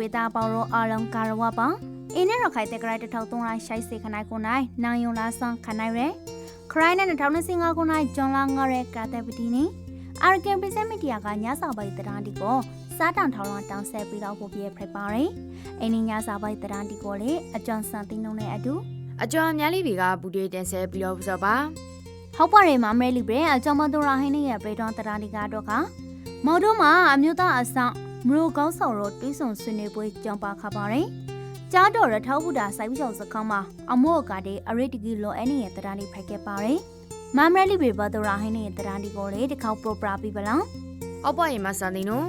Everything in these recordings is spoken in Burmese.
ပေတာပေါရောအလုံးကာရဝပါအင်းနဲ့ရခိုင်တဲ့ကရိုက်တထောက်သုံးလိုက်ရှိုက်စေခနိုင်ကိုနိုင်နောင်ယုံလာဆန်းခနိုင်ရဲခရိုင်းနဲ့2025ခုနိုင်ဂျွန်လာငါရဲကာတဲ့ပတီနီအာရကန်ပီဇက်မီဒီယာကညစာပိုက်တရန်ဒီကိုစားတောင်ထောင်လောင်တောင်းဆက်ပြီးတော့ပို့ပြဖိပါရယ်အင်းညစာပိုက်တရန်ဒီကိုလေအကျွမ်းစံတင်းနှုံနဲ့အတူအကျော်အများလေးတွေကဘူတွေတင်ဆက်ပြီးတော့ဆိုပါဟုတ်ပါရဲ့မမရဲလီပဲအကြောင်းမတော်ရဟင်းနဲ့ပြေတော်တရန်ဒီကတော့ကမော်ဒိုမှာအမျိုးသားအဆောင် မရိုကောင်းဆောင်တော့တွေးဆုံဆွေးနွေးပွဲကြောင်းပါခပါရယ်ကြားတော်ရထောက်ဘူးတာစိုက်ပြီးဆောင်စကောင်းမှာအမော့ကတဲ့အရိတ်တကီလောအဲ့နေရဲ့တရန်ဒီဖိုက်ခဲ့ပါရယ်မမရဲလီပဲဘတော်ရဟင်းနဲ့တရန်ဒီကိုလေတစ်ခေါက်ပရိုပရာပြီးပလားအောက်ပွားရင်မဆန်သိနော်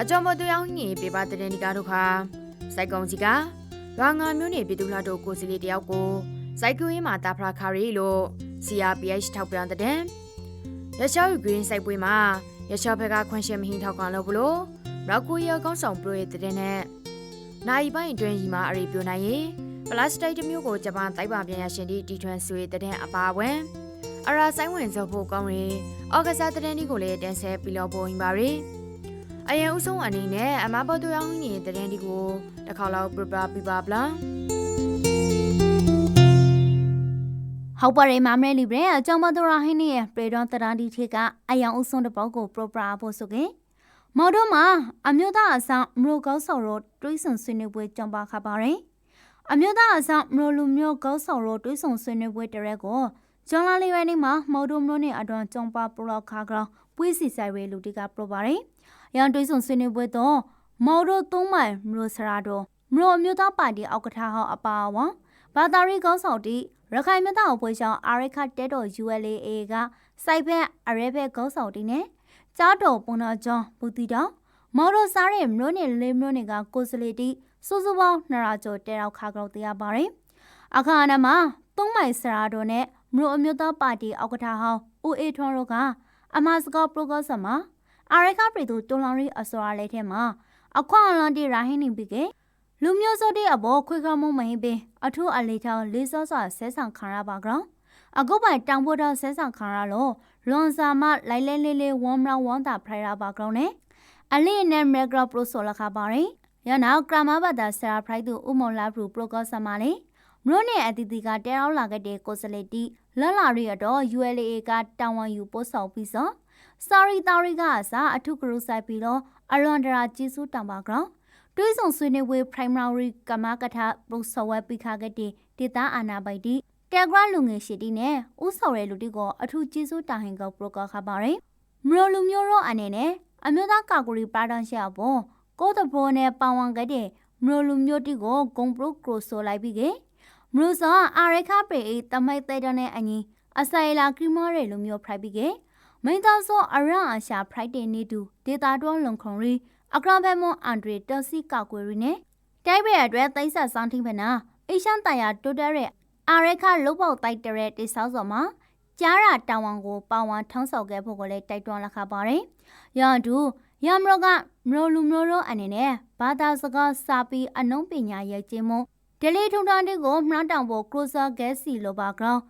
အကျော်မတူအောင်ညင်ပြပါတဲ့ဒီကားတို့ခါစိုက်ကုံကြီးကရွာငါမျိုးနေပြည်သူလာတို့ကိုစီလေးတယောက်ကိုစိုက်ကူရင်းမှာတာဖရာခါရီလို့ CRPH ထောက်ပြန်တဲ့ရရှောယူဂရင်းစိုက်ပွဲမှာရရှောဘက်ကခွင့်ရှင်မဟင်းထောက်ကန်လို့ဘလို့ ရောက်ကူရကောင်းဆောင်ပရိုရဲ့တဲ့နဲ့နိုင်ပိုင်းအတွင်းကြီးမှာအရေးပြနိုင်ရင်ပလတ်စတစ်တစ်မျိုးကိုဂျပန်တိုက်ပါပြန်ရရှင်တီတီထွန်းဆွေတဲ့အပါဝင်အရာဆိုင်ဝင်စောဖို့ကောင်းရင်ဩဂစားတဲ့ဒီကိုလည်းတန်းဆဲပြီးတော့ပုံပါရီအရင်ဦးဆုံးအနေနဲ့အမဘတ်တို့ရောင်းနေတဲ့တဲ့ဒီကိုတစ်ခါလောက်ပြပပြပါပလားဟုတ်ပါရဲ့မမရဲလီပဲအကြောင်းမတော်ရဟင်းနဲ့ပြေတော်တရန်ဒီထေကအယောင်အုပ်ဆုံးတစ်ပေါက်ကိုပရိုပရာဖို့ဆိုကေ မော်ဒိုမှာအမျိုးသားအဆောင်မရိုကောက်ဆော်ရောတွေးဆုံဆွေးနွေးပွဲကြောင်းပါခပါရယ်အမျိုးသားအဆောင်မရိုလူမျိုးကောက်ဆော်ရောတွေးဆုံဆွေးနွေးပွဲတရက်ကိုဂျွန်လာလီဝဲနေမှာမော်ဒိုမျိုးနဲ့အတွန်ကြောင်းပါပရိုခါကရောပွေးစီဆိုင်ရဲလူတီကပရိုပါရယ်ရန်တွေးဆုံဆွေးနွေးပွဲတော့မော်ဒိုသုံးမိုင်မရိုစရာတော့မရိုအမျိုးသားပါတီအောက်ကထားဟောင်းအပါအဝဘာသာရီကောက်ဆော်တီရခိုင်မြတ်တော်ပွဲဆောင်အာရခတဲတော် ULA ကစိုက်ဖက်အရဲဖက်ကောက်ဆောင်တီနဲ့ ကြားတော်ပုံတော်ကျောင်းဘူတီတော်မော်ဒိုစားရဲ့မြို့နယ်လေးမြို့နယ်ကကိုစလီတီစုစုပေါင်း200ကျော်တဲရောက်ခါကြောက်တရားပါတယ်အခါအနမှာသုံးမိုင်စရာတော်နဲ့မြို့အမျိုးသားပါတီအောက်ကထားဟောင်းဦးအေထွန်းတို့ကအမစကောပရိုဂရမ်မှာအာရခပြည်သူတွန်လောင်ရီအစောရလေးထဲမှာအခွန်အလွန်တီရာဟင်းနေပြီကလူမျိုးစုတဲ့အဘောခွေခမုံမဟင်းပင်အထူးအလေးထောင်းလေးစောစွာဆဲဆောင်ခံရပါကြောင်းအခုပိုင်တောင်ဖို့တော့ဆဲဆောင်ခံရလို့ လွန်စာမလိုက်လဲလေးလေးဝမ်ရောင်းဝမ်တာဖရိုင်ရာပါကြောင်းနဲ့အလေးနဲ့မက်ဂရပရိုဆိုလခပါရင်ရနောက်ကရမဘတာဆရာဖရိုက်သူဥမုံလာပရူပရိုကောဆမလေးမလို့နဲ့အတီတီကတဲရောက်လာခဲ့တဲ့ကိုစလေတီလလာရီအတော့ ULA ကတောင်ဝန်ယူပို့ဆောင်ပြီးစော sorry တာရီကအစားအထုကရုဆိုင်ပြီးတော့အလွန်ဒရာကြီးစုတောင်ပါကြောင်းတွေးဆောင်ဆွေးနွေးပွဲ primary ကမကထပရိုဆဝဲပိခါကတဲ့ဒေတာအာနာပိုက်တီ တက်ဂရလူငယ်ရှိတီနဲ့ဥဆော်ရဲလူတီကိုအထူးကျေးဇူးတာဟင်ကပရိုကခပါရယ်မရိုလူမျိုးရောအနေနဲ့အမျိုးသားကာကူရီပါဒန်ရှေအပေါ်ကိုတဘိုနဲ့ပန်ဝန်ကတဲ့မရိုလူမျိုးတီကိုဂုံပရိုကရိုဆိုလိုက်ပြီးကမရိုစောအာရခပေအေတမိုက်တဲ့တဲ့နဲ့အညီအဆိုင်လာကရီမောရဲလူမျိုးဖရိုက်ပြီးကမိန်သားစောအရန်အရှာဖရိုက်တဲ့နေတူဒေတာတော်လုံခုံရီအကရဘဲမွန်အန်ဒရီတော်စီကာကွယ်ရီနဲ့တိုက်ပွဲအတွက်သိဆက်ဆောင်ထင်းဖနာအေရှန်တယာတိုတက်ရဲ့ အာရခလုတ်ပေါက်တိုက်တဲ့တိဆောက်စော်မှာကြားရတောင်ဝန်ကိုပါဝန်ထောင်းဆောက်ခဲ့ဖို့ကိုလည်းတိုက်တွန်းလာခပါရယ်။ရန်တူရမရောကမရိုလူမရိုရောအနေနဲ့ဘာသာစကားစာပြီးအနုံးပညာရဲ့ကျင်းမဒလီထုံတန်းတဲ့ကိုမှန်းတောင်ဖို့ကရိုဆာဂက်စီလိုပါကောင်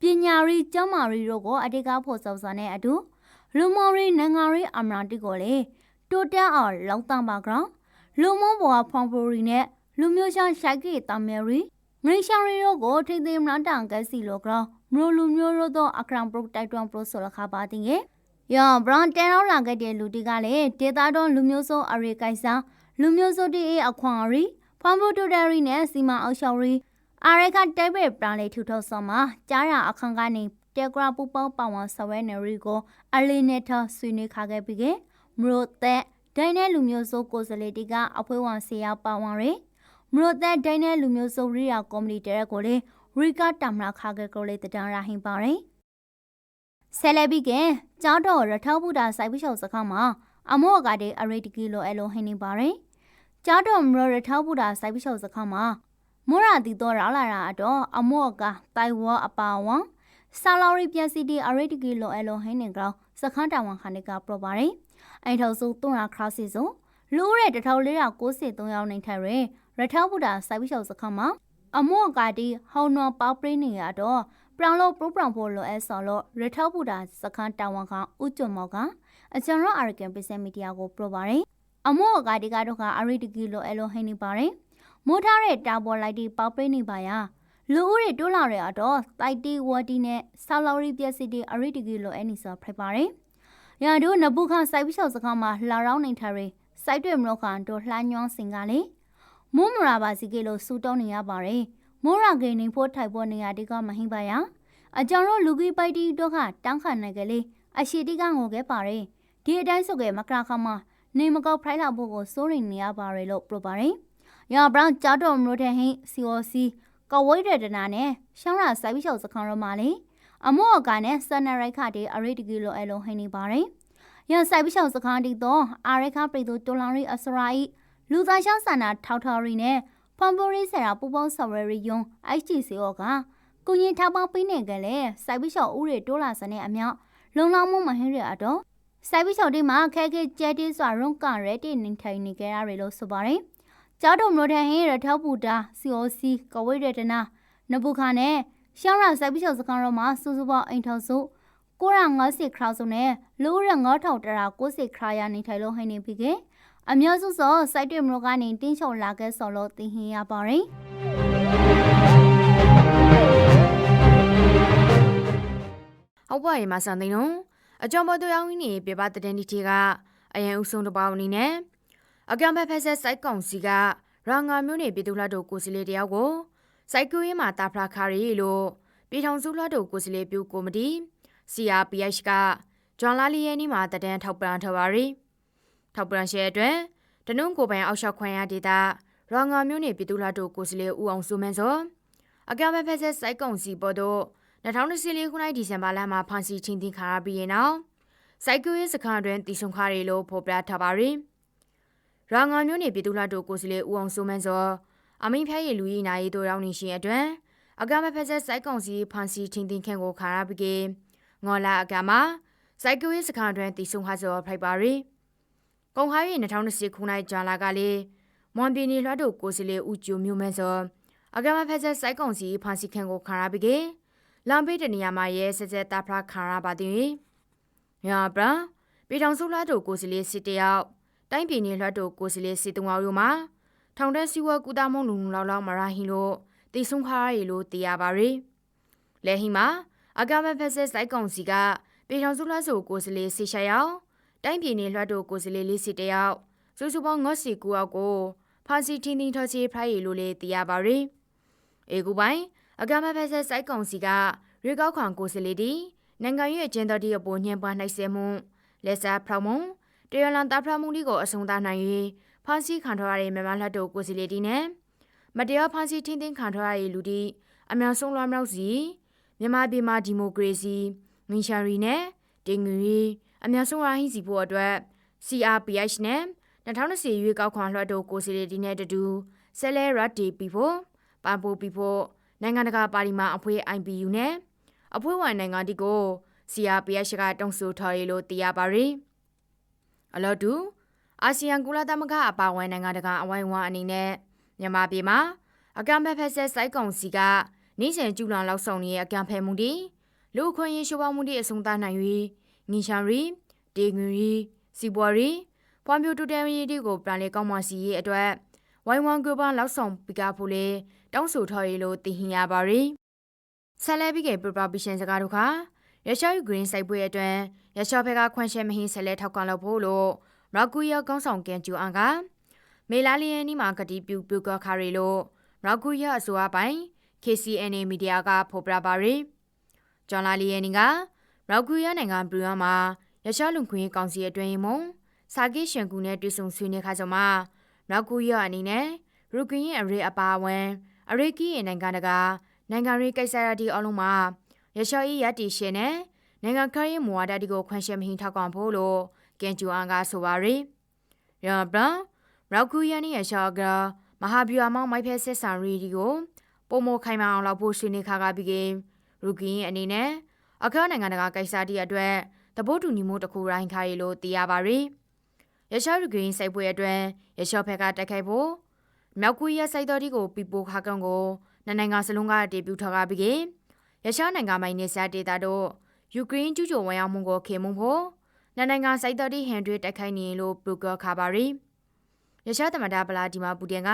ပညာရီကျမ်းမာရီတို့ကိုအတိတ်ကဖို့စောစောနဲ့အတူလူမော်ရီနိုင်ငံရီအမရာတိကိုလေတိုတက်အောင်လောက်တပါကောင်လူမုံဘွားဖောင်ဖိုရီနဲ့လူမျိုးရှာရှိုက်ကီတမယ်ရီ ငရိရှာရီတို့ကိုထိသိမရန်တန်ကက်စီလိုကောင်မရိုလူမျိုးတို့သောအခရံပရိုတိုက်တွန်းပရိုဆိုလခပါတင်ရဲ့ယောဘရန်တဲရောက်လာခဲ့တဲ့လူတီကလည်းဒေတာတော်လူမျိုးစုအရေကိုက်စာလူမျိုးစုတီအခွန်ရီဖောင်ဖိုတိုဒရီနဲ့စီမာအောက်ရှော်ရီအာရကတဲဘက်ပရန်လေးထူထောက်ဆောင်မှာကြားရအခန်းကနေတဲဂရာပူပေါပဝန်ဆဝဲနယ်ရီကိုအလီနေထဆွေးနွေးခခဲ့ပြီးကမရိုသက်ဒိုင်းတဲ့လူမျိုးစုကိုစလေတီကအဖွဲဝန်ဆေးရောက်ပါဝင်ရယ် မရိုသက်ဒိုင်းတဲ့လူမျိုးစုရီယာကော်မတီတဲရက်ကိုလေရီကာတမရာခခဲ့ကိုလေတဒန်ရာဟင်ပါရယ်ဆယ်လဘီကကျောင်းတော်ရထောက်ဘူးတာစိုက်ပြီးရှောက်စခန်းမှာအမော့ကတဲ့အရိတ်တကီလိုအလိုဟင်းနေပါရယ်ကျောင်းတော်မရထောက်ဘူးတာစိုက်ပြီးရှောက်စခန်းမှာမောရာတီတော်ရောက်လာတာတော့အမော့ကတိုင်ဝါအပါဝံဆာလော်ရီပြန်စီတီအရိတ်တကီလိုအလိုဟင်းနေကောင်စခန်းတာဝန်ခန်ကပရပါရယ်အိမ်ထောက်စု300ခရစီစုလူးတဲ့1493ရောက်နေထိုင်ရယ် ရထောက်ဘူးတာစိုက်ပြီးရှောက်စခန်းမှာအမော့ကတီဟောင်းနော်ပေါပရင်းနေရတော့ပရောင်လို့ပရိုပရောင်ဖို့လိုအဲဆော်လို့ရထောက်ဘူးတာစခန်းတာဝန်ခံဥကျွံမော်ကအကျွန်တော်အာရကန်ပစ္စမီဒီယာကိုပရိုပါရယ်အမောအကာဒီကတော့ကအရိတကီလိုအလိုဟိနေပါတယ်မိုးထားတဲ့တာပေါ်လိုက်တီပေါက်ပိနေပါယာလူဦးတွေတိုးလာရတော့တိုက်တီဝတီနဲ့ဆောက်လော်ရီပြက်စီတီအရိတကီလိုအနီစာဖိုက်ပါတယ်ရာတို့နဘူးခစိုက်ပြီးချောက်စကားမှာလာရောင်းနေထားရစိုက်တွေမလို့ခန်တို့လှမ်းညွှန်းစင်ကလေ မိုးမရာပါစီကီလိုစူတောင်းနေရပါတယ်မိုးရဂိနေဖို့ထိုက်ဖို့နေရာဒီကမဟိပါယာအကြောင်းတို့လူကြီးပိုက်တီတို့ကတန်းခန်နိုင်ကလေးအရှိတိကငိုခဲ့ပါတယ်ဒီအတိုင်းဆိုကမကရာခမနေမကောက်ဖိုင်လာဖို့ကိုစိုးရိမ်နေရပါတယ်လို့ပြောပါတယ်။ရာဘရောင်းကြားတော်မလို့တဲ့ဟင်း COC ကဝိရဒနာနဲ့ရှောင်းရာစိုက်ပြီးချောက်စခန်းရောမှာလေအမော့ကနဲ့စနရိုက်ခတဲ့အရိတကီလိုအလုံးဟင်းနေပါတယ်။ရန်စိုက်ပြီးချောက်စခန်းတီတော့အာရခပရိတိုတိုလောင်ရီအစရာဤ လူသားရှောင်းဆန္ဒထောက်ထော်ရီနဲ့ဖွန်ပိုရီဆရာပူပေါင်းဆော်ဝဲရီယွန် HTCO ကကုရင်ထောက်ပေါင်းပေးနေကြလေစိုက်ပြီးချောက်ဥတွေတိုးလာစနဲ့အမြောက်လုံလောက်မှုမဟင်းရတော့စိုက်ပြီးချောက်တိမှာခဲခဲကြဲတေးစွာရုံကရဲတိနေထိုင်နေကြရလို့ဆိုပါတယ်။ကျောင်းတော်မျိုးထန်ဟင်းရထောက်ပူတာ COC ကဝိရတနာနဘုခါနဲ့ရှောင်းရစိုက်ပြီးချောက်စကန်ရောမှာစူးစူပေါအိမ်ထောင်စု950ခရောက်စုနဲ့လူရ9000တရာ90ခရရနေထိုင်လို့ဟိနေပြီက အမျိုးစုစောစိုက်တွေမျိုးကနေတင်းချုံလာခဲ့စော်လို့သိဟင်ရပါတယ်။ဟုတ်ပါရဲ့မဆန်သိန်းနော်အကြောင်းပေါ်တရားဝင်နေပြပတဲ့ဒီတီကအရန်ဦးဆုံးတစ်ပေါင်းအနေနဲ့အကံဖက်ဖက်ဆက်စိုက်ကောင်စီကရာငါမျိုးနေပြည်သူ့လှတို့ကိုစီလေးတယောက်ကိုစိုက်ကူရင်းမှာတာဖလာခါရီလို့ပြည်ထောင်စုလှတို့ကိုစီလေးပြုကိုမတီ CRPH ကဂျွန်လာလီရဲ့နီးမှာတဒန်းထောက်ပံ့ထားပါရီ ထောက်ပံ့ရှဲအတွက်တနုံကိုပိုင်အောက်လျှောက်ခွင့်ရဒေတာရာငါမျိုးနေပြည်သူ့လှတို့ကိုစီလေးဦးအောင်စုမန်းစောအကံဖက်ဖက်ဆက်စိုက်ကောင်စီပေါ်တော့2024ခုနှစ်ဒီဇင်ဘာလမှာဖန်စီချင်းတင်ခါရပြီးရင်နောက်စိုက်ကူရေးစခန်းတွင်တည်ဆုံခါရီလို့ဖော်ပြထားပါရီရာငါမျိုးနေပြည်သူ့လှတို့ကိုစီလေဦးအောင်စိုးမန်းစောအမင်းဖျားရည်လူကြီးနိုင်တို့ရောက်နေရှင်အတွက်အကမဖက်ဆက်စိုက်ကောင်စီဖန်စီချင်းတင်ခန့်ကိုခါရပြီးငေါ်လာအကမစိုက်ကူရေးစခန်းတွင်တည်ဆုံခါစောဖိုက်ပါရီ ကုံဟာရီ2020ခုနှစ်ဂျာလာကလေးမွန်ပြည်နယ်လွှတ်တို့ကိုစီလေဦးကျိုမျိုးမန်းစောအကမဖက်ဆက်စိုက်ကောင်စီဖန်စီခန့်ကိုခါရပြီးလမ်းဘေးတနေရာမှာရဲစက်စက်တာဖလာခါရပါသည်။ညာပရာပြည်ထောင်စုလွှတ်တော်ကိုစီလေးစစ်တယောက်တိုင်းပြည်နယ်လွှတ်တော်ကိုစီလေးစစ်တုံအောင်ရုံမှာထောင်တဲ့စီဝကူတာမုံလူလူလောက်လောက်မရဟင်းလို့တီဆုံခါရီလို့သိရပါရီ။လဲဟီမှာအကမဖက်ဆက်စိုက်ကောင်စီကပြည်ထောင်စုလွှတ်တော်ကိုစီလေးစစ်ရှာရောက် တိုင်းပြည်နယ်လွှတ်တော်ကိုစီလေးလေးစစ်တယောက်စုစုပေါင်းငေါ့စီကူအောက်ကိုဖာစီထင်းထင်းထော်ချေဖရိုင်လို့လေသိရပါရီ။အေကူပိုင်းအကမဖက်ဆက်စိုက်ကောင်စီကရွေးကောက်ခံကိုစလီတီနိုင်ငံရဲ့ကျင်းတော်တီအပေါ်ညှဉ်းပန်းနှိုက်ဆဲမှုလက်စားဖျောက်မှုတရလန်တာဖျောက်မှုဒီကိုအဆုံးသတ်နိုင်၍ဖန်စီခံထားရတဲ့မြန်မာလက်တို့ကိုစလီတီနဲ့မတရားဖန်စီထင်းထင်းခံထားရတဲ့လူတီအများဆုံးလွှမ်းမြောက်စီမြန်မာပြည်မှာဒီမိုကရေစီမင်ရှာရီနဲ့တင်ငွေ အများဆုံးရဟင်းစီဖို့အတွက် CRPH နဲ့2020ရွေးကောက်ခံလွှတ်တော်ကိုစီလီတီနဲ့တူဆဲလဲရတ်တီပီဖို့ပန်ပိုပီဖို့နိုင်ငံတကာပါလီမန်အဖွဲ့ IPU နဲ့အဖွဲ့ဝင်နိုင်ငံတီကို CRPH ကတုံ့ဆိုထားရလို့သိရပါရီအလို့တူအာဆီယံကုလသမဂ္ဂအပါအဝင်နိုင်ငံတကာအဝိုင်းအဝန်းအနေနဲ့မြန်မာပြည်မှာအကံဖက်ဖက်ဆက်စိုက်ကောင်စီကနေစဉ်ကျူလွန်လောက်ဆောင်နေတဲ့အကံဖက်မှုတွေလူခွင့်ရေးရှိုးပေါမှုတွေအဆုံးသတ်နိုင်၍ ငင်းရှာရီဒေငွေရီစီပွားရီဖွံ့ဖြိုးတိုးတက်ရေးတွေကိုပြန်လည်ကောင်းမွန်စီရေးအတွက်ဝိုင်းဝန်းကဘာလောက်ဆောင်ပြကဖို့လေတောင်းဆိုထားရလို့သိဟင်ရပါရီဆက်လက်ပြီးကပရပပီရှင်စကားတို့ခါရရှာယူဂရင်းစိုက်ပွဲအတွင်းရရှာဖက်ကခွန့်ရှဲမဟင်းဆက်လက်ထောက်ခံလို့ဖို့လို့မရကူယာကောင်းဆောင်ကန်ကျူအန်ကမေလာလီယန်နီမှာကတိပြုပြုကခါရီလို့မရကူယာအစိုးရပိုင်း KCNA မီဒီယာကဖော်ပြပါရီဂျွန်လာလီယန်နီကမ ရကူယာနိုင်ငံဘရူယန်မှာရရှာလုံခွင့်ကောင်စီအတွင်းမုံစာကိရှင်ကူနဲ့တွေ့ဆုံဆွေးနွေးခါကြမှာမရကူယာအနေနဲ့ရူကင်းရဲ့အရေးအပါအဝင်အရိကီရဲ့နိုင်ငံတကာနိုင်ငံရေးကိစ္စရတီအလုံးမှာရရှာဤရတီရှင်နဲ့နိုင်ငံခရီးမူဝါဒတီကိုခွင့်ရှင်းမဟင်းထောက်ကောင်ဖို့လို့ကင်ဂျူအန်ကဆိုပါရီရဘရရောက်ကူယန်ရဲ့ရှာကမဟာဗျူဟာမောင်းမိုက်ဖက်ဆက်ဆန်ရီဒီကိုပုံမခိုင်မအောင်လောက်ဖို့ဆွေးနွေးခါကပြီးကရူကင်းအနေနဲ့ အခါနိုင်ငံတကာကိစ္စတီအတွက်တဘိုးတူညီမှုတစ်ခုရိုင်းခါရီလို့သိရပါရီရရှာရူကင်းစိုက်ပွဲအတွက်ရရှာဖက်ကတိုက်ခိုက်ဖို့မြောက်ကူရစိုက်တော်ဒီကိုပြပိုခါကောင်ကိုနှစ်နိုင်ငံစလုံးကဒေပြူထော်ကားပြီးရရှားနိုင်ငံမိုင်းနေစာဒေတာတို့ယူကရိန်းကျူးကျော်ဝင်ရောက်မှုကိုခေမုံဖို့နှစ်နိုင်ငံစိုက်တော်ဒီဟန်တွေတိုက်ခိုက်နေလို့ပရိုဂခါပါရီရရှားသမ္မတဗလာဒီမာပူတင်က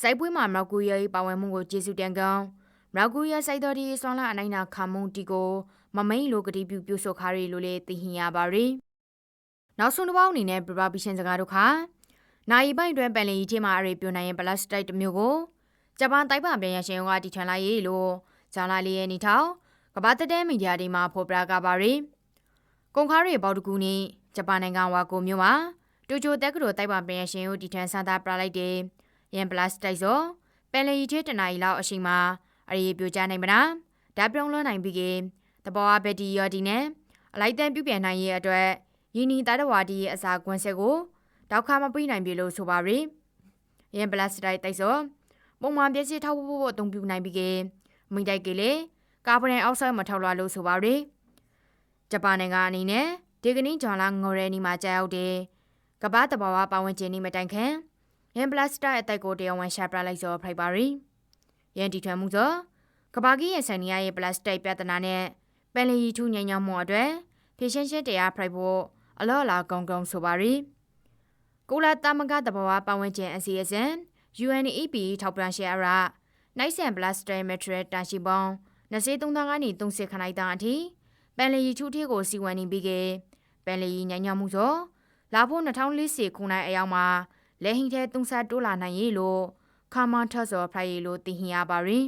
စိုက်ပွဲမှာမြောက်ကိုရီးယား၏ပါဝင်မှုကိုကျေးဇူးတင်ကြောင်းမြောက်ကိုရီးယားစိုက်တော်ဒီဆွမ်းလာအနိုင်နာခါမုံတီကို မမိန်လိုကတိပြုပြုဆိုခါရီလိုလေသိဟင်ရပါရီနောက်ဆုံးတစ်ပေါက်အနေနဲ့ပရပီရှင်စကားတို့ခါနိုင်ပိုင်တွင်ပန်လီကြီးထဲမှာအရေပြိုနိုင်ရင်ပလတ်စတစ်တစ်မျိုးကိုဂျပန်တိုက်ပါပြန်ရရှင်ကတီထွန်လိုက်ရေးလို့ဂျာလာလီရဲ့နေထောင်ကဘာတတဲမီဒီယာတွေမှာဖော်ပြကြပါရီကုန်ခါရီဘောက်တကူနီဂျပန်နိုင်ငံဝါကိုမြို့မှာတူချိုတက်ကတော်တိုက်ပါပြန်ရရှင်ကိုတီထွန်ဆန်တာပြလိုက်တယ်ရန်ပလတ်စတစ်ဆိုပန်လီကြီးတနာရီလောက်အချိန်မှာအရေပြိုကျနိုင်မလားဒါပြုံးလွှမ်းနိုင်ပြီးက တဘောအဘက်ဒီယော်ဒီနဲ့အလိုက်တန်ပြုပြန်နိုင်ရဲ့အတွက်ယီနီတာတဝါဒီရဲ့အစာကွန်းဆက်ကိုတောက်ခါမပြနိုင်ပြီလို့ဆိုပါရီ။ရင်ဘလတ်စတိုက်တိုက်စောပုံမှန်ပြည့်စည်ထောက်ဖို့ဖို့အသုံးပြုနိုင်ပြီးကမိတိုက်ကလေးကာဗွန်ဒိုင်အောက်ဆိုက်မထောက်လွှာလို့ဆိုပါရီ။ဂျပန်နိုင်ငံအနေနဲ့ဒီကနေ့ဂျွန်လာငေါ်ရဲနီမှာကြာရောက်တဲ့ကမ္ဘာတဘာဝပါဝင်ခြင်းနီမတိုင်ခံရင်ဘလတ်စတိုက်အတိုက်ကိုတရားဝင်ရှာပြလိုက်စောဖိုက်ပါရီ။ရန်တီထွန်မှုစောကဘာကြီးရဲ့ဆန်နီယာရဲ့ပလတ်စတစ်ပြဿနာနဲ့ ပန်လီထူညံ့ညံ့မှုအတွက်ဖြည့်ရှင်းရှင်းတရားဖိုက်ဖို့အလော့လာကုံကုံဆိုပါရီကိုလာတမကတဘာဝပတ်ဝန်းကျင်အစီအစဉ် UNEP ထောက်ပြန်ရှယ်အရာနိုင်ဆန်ပလတ်စတစ်မက်ထရက်တန်ရှိပေါင်း23ကနေ30ခနိုင်တာအထိပန်လီထူထီကိုစီဝန်နေပြီးကပန်လီညံ့ညံ့မှုဆိုလာဖို့2040ခုနိုင်အရောက်မှာလဲဟင်းထဲသုံးဆက်တိုးလာနိုင်ရေလို့ခါမန်ထတ်စော်ဖိုင်ရီလို့သိဟင်ရပါရင်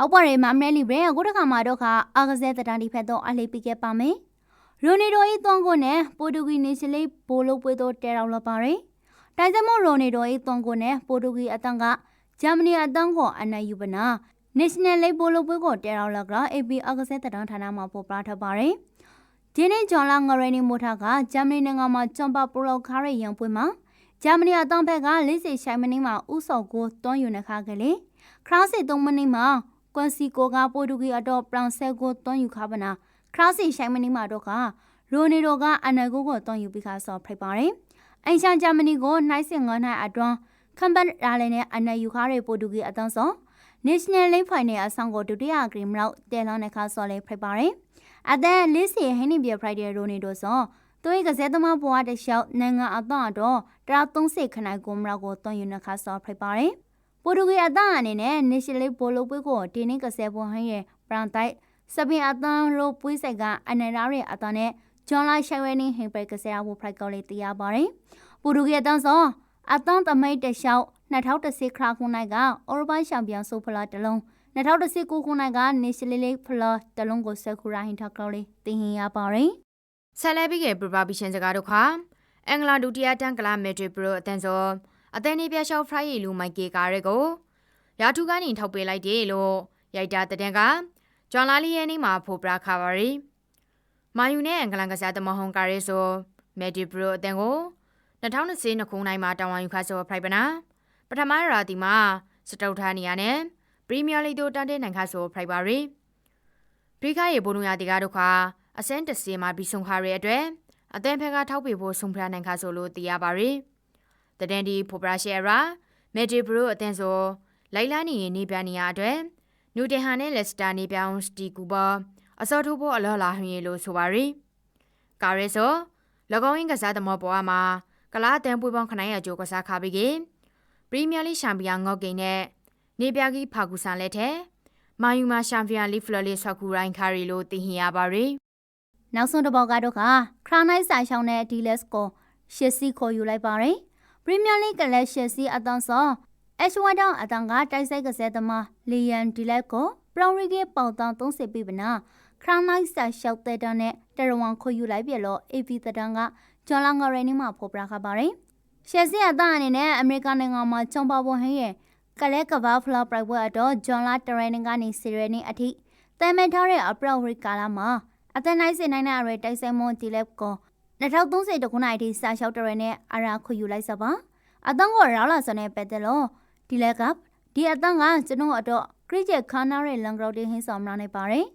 ဟုတ်ပါတယ်မမရဲလီဘရအခုတခါမှာတော့ခါအာကစားတတန်ဒီဖက်တော့အလေးပိခဲ့ပါမယ်ရိုနီဒို၏သွန်ကိုနဲ့ပိုတူဂီနေစလေးဘိုလိုပွဲတော့တဲတော်လာပါတယ်တိုင်စမောရိုနီဒို၏သွန်ကိုနဲ့ပိုတူဂီအတန်းကဂျာမနီအတန်းကိုအနိုင်ယူပနာ National League ဘိုလိုပွဲကိုတဲတော်လာက AB အာကစားတတန်ဌာနမှာပေါ်ပြထားပါတယ်ဒီနေ့ဂျွန်လာငရနီမိုတာကဂျာမနီနိုင်ငံမှာဂျွန်ပါပရိုခါရီရန်ပွဲမှာဂျာမနီအတန်းဘက်က40ရှိုင်မနီမှာဥဆော်ကိုတွန်းယူနေခါကလေးခရာစီ3မိနစ်မှာ ကွန်စီကိုကပိုတူဂီအတော့ပရောင်ဆဲကိုတွန်းယူခပနာခရာစီရှိုင်မနီမှာတော့ကရိုနီဒိုကအနကိုကိုတွန်းယူပြီးခါဆော်ဖိတ်ပါတယ်အိမ်ရှာဂျာမနီကိုနှိုင်းစင်ငါးနိုင်အတွန်းခံပတ်ရာလည်းနဲ့အနယူခါရဲပိုတူဂီအတန်းဆော် National League Final အဆောင်ကိုဒုတိယဂရိမလောက်တဲလောင်းနေခါဆော်လေးဖိတ်ပါတယ်အသက်လေးစီဟင်းနီဘီဖရိုက်ဒဲရိုနီဒိုဆော်သူရဲ့ကစားသမားဘဝတလျှောက်နိုင်ငံအတော့တော့တရာ30ခနိုင်ကိုမလောက်ကိုတွန်းယူနေခါဆော်ဖိတ်ပါတယ် ပိုတူဂီအသံအနေနဲ့ National Bowl ပွဲကိုဒီနေ့ကစားပွဲဟင်းရဲ့ပရန်တိုက်စပင်အသံလိုပွဲဆိုင်ကအနရာရဲ့အသံနဲ့ဂျွန်လိုက်ရှိုင်ဝဲနေဟင်ပရကစားဖို့ဖိုက်ကောလေးတရားပါတယ်ပိုတူဂီအသံဆိုအသံတမိတ်တလျှောက်2010ခရာခုနိုင်ကအော်ရဘိုင်းချန်ပီယံဆိုဖလာတလုံး2019ခုနိုင်က National League ဖလာတလုံးကိုဆက်ခူရာဟင်ထကလောလေးတင်ဟင်ရပါတယ်ဆက်လက်ပြီးကပရပပီရှင်စကားတို့ခါအင်္ဂလာဒုတိယတန်းကလာမက်ဒရစ်ပရိုအတန်းစော အသန်နေပြရှောက်ဖရိုင်ရီလူမိုက်ကေကာရဲကိုရာထူကနေထောက်ပေးလိုက်တယ်လို့ရိုက်တာတဲ့ကဂျွန်လာလီရဲ့နေမှာဖိုပရာခါပါရီမာယူနဲ့အင်္ဂလန်ကစားသမားဟွန်ကာရဲဆိုမက်ဒရစ်ပရိုအတန်းကို2020ခုနိုင်မှာတာဝန်ယူခါဆိုဖရိုင်ပနာပထမရာတီမှာစတုတ်ထားနေရတဲ့ပရီးမီးယားလိတို့တန်တဲ့နိုင်ခါဆိုဖရိုင်ပါရီပရိခါရေဘိုးနူယာတီကားတို့ခါအစန်းတစီမှာပြီးဆုံးခါရဲအတွက်အသင်းဖက်ကထောက်ပေးဖို့ဆုံးဖြတ်နိုင်ခါဆိုလို့သိရပါရီ တဒန်ဒီဖိုပရာရှယ်ရာမက်ဒီဘရိုအသင်းဆိုလိုက်လာနေရင်နေပြနေရအတွက်နူတင်ဟာနဲ့လက်စတာနေပြောင်းစတီကူပါအစောထိုးဖို့အလောလာဟင်းရလို့ဆိုပါရီကာရဲဆို၎င်းရင်းကစားသမားပေါ်မှာကလားတန်ပွေပေါင်းခနိုင်ရကြိုးကစားခါပြီးကပရီးမီးယားလိရှမ်ပီယံငေါ့ကိန်းနဲ့နေပြကြီးဖာကူဆန်လက်ထဲမာယူမာရှမ်ပီယံလိဖလော်လေးဆော့ကူရိုင်းခါရီလို့သိဟင်ရပါရီနောက်ဆုံးတစ်ပေါက်ကတော့ကခရာနိုက်ဆိုင်ရှောင်းတဲ့ဒီလက်စ်ကိုရှစ်စီခေါ်ယူလိုက်ပါတယ်ပရီး မီးယားလိဂ်ကလည်းရှစ်စီအတန်းစောအက်ရှ်ဝါတောင်အတန်းကတိုက်ဆိုင်ကစားသမားလီယန်ဒီလက်ကိုပရောင်ရီကပေါတောင်30ပြီပနာခရာနိုက်ဆိုင်ရှောက်တဲ့တန်းနဲ့တရဝန်ခေါ်ယူလိုက်ပြလို့ AP တန်းကဂျွန်လောင်ဂရဲနီမှာဖော်ပြခဲ့ပါတယ်ရှယ်စီအတန်းအနေနဲ့အမေရိကန်နိုင်ငံမှာချုံပါပေါ်ဟင်းရဲ့ကလဲကဘာဖလာပရိုက်ပွဲအတော့ဂျွန်လာတရန်ကနေစီရနီအထိတဲမဲထားတဲ့အပရော်ရီကာလာမှာအသက်နိုင်စင်နိုင်တဲ့အရွယ်တိုက်ဆိုင်မွန်ဒီလက်ကို 2030တခုနှစ်အထိစာလျှောက်တရနဲ့အရာခွယူလိုက်စပါအတန်းကိုရောက်လာစတဲ့ပက်တယ်လို့ဒီလက်ကဒီအတန်းကကျွန်တော်အတော့ခရစ်ချက်ခါနာရဲ့လန်ဂရော်တီဟင်းဆောင်မနေပါတယ်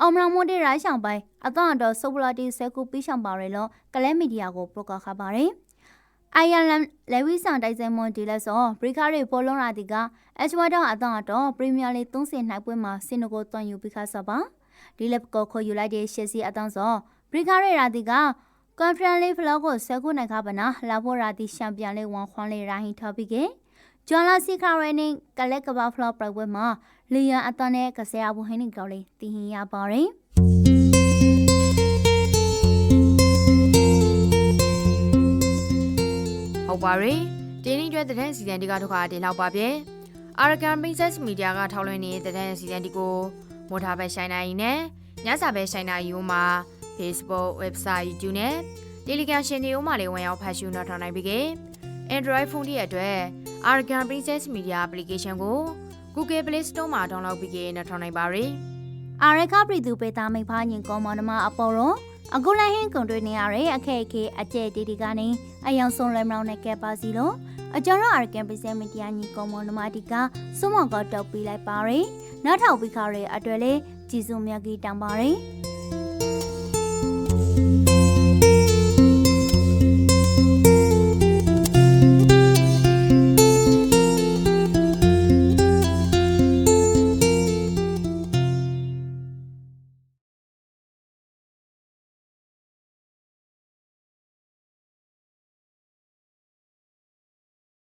အောင်မရမွန်တေရိုင်းဆောင်ပိုင်အတန်းအတော့ဆိုပလာတီဆဲကူပြီးဆောင်ပါရလို့ကလဲမီဒီယာကိုပရိုကခါပါတယ်အိုင်ယာလန်လေဝီဆန်တိုက်ဆိုင်မွန်ဒီလက်စောဘရီကာရီပေါ်လုံးရာတီကအက်ချ်ဝါတောင်အတန်းအတော့ပရီးမီးယားလိ30နိုင်ပွဲမှာစင်နိုကိုတွန်ယူပြီးခါစပါဒီလက်ကိုခေါ်ယူလိုက်တဲ့ရှက်စီအတန်းစောပရိကားရရာတီက ကွန်ဖရန်လေးဖလော့ကိုဆက်ခုနိုင်ခပါနာလာဖို့ရာတီချန်ပီယံလေးဝန်ခွန်လေးရာဟင်ထော်ပီကေဂျွန်လာစီခါရနင်းကလက်ကဘာဖလော့ပရဝဲမှာလီယန်အတန်နဲ့ကဆရာဘူးဟင်းနေကောင်းလေးတီဟင်ရပါရင်ဟုတ်ပါရဲ့တင်းတင်းကျွဲတဲ့စီဇန်ဒီကဒုက္ခတင်လောက်ပါပြဲ Arakan Princess Media ကထောက်လွှင့်နေတဲ့တဲ့စီဇန်ဒီကိုမော်ထားပဲရှိုင်းနိုင်နဲ့ညစာပဲရှိုင်းနိုင်ယူမှာ Facebook website YouTube နဲ့ Telegram ရှင်တွေဦးမှာလေးဝင်ရောက်ဖတ်ရှုနောက်ထောင်နိုင်ပြီကေ Android ဖုန်းတွေအတွက် Arakan Princess Media application ကို Google Play Store မှာ download ပြီးကေနောက်ထောင်နိုင်ပါရယ်အာရခပရိသူပေတာမိဖာညင်ကောမောနမအပေါ်ရောအခုလည်းဟင်းကုန်တွေနေရတဲ့အခက်အခဲအကျဲတီတီကနေအယောင်ဆုံးလဲမလောင်နဲ့ကဲပါစီလို့အကျော်ရအာရကန်ပစ္စည်းမတီယာညင်ကောမောနမတီကစွမောကတောက်ပေးလိုက်ပါရယ်နောက်ထောက်ပြီးခါရဲအတွက်လေကြည်စုမြတ်ကြီးတောင်းပါရယ်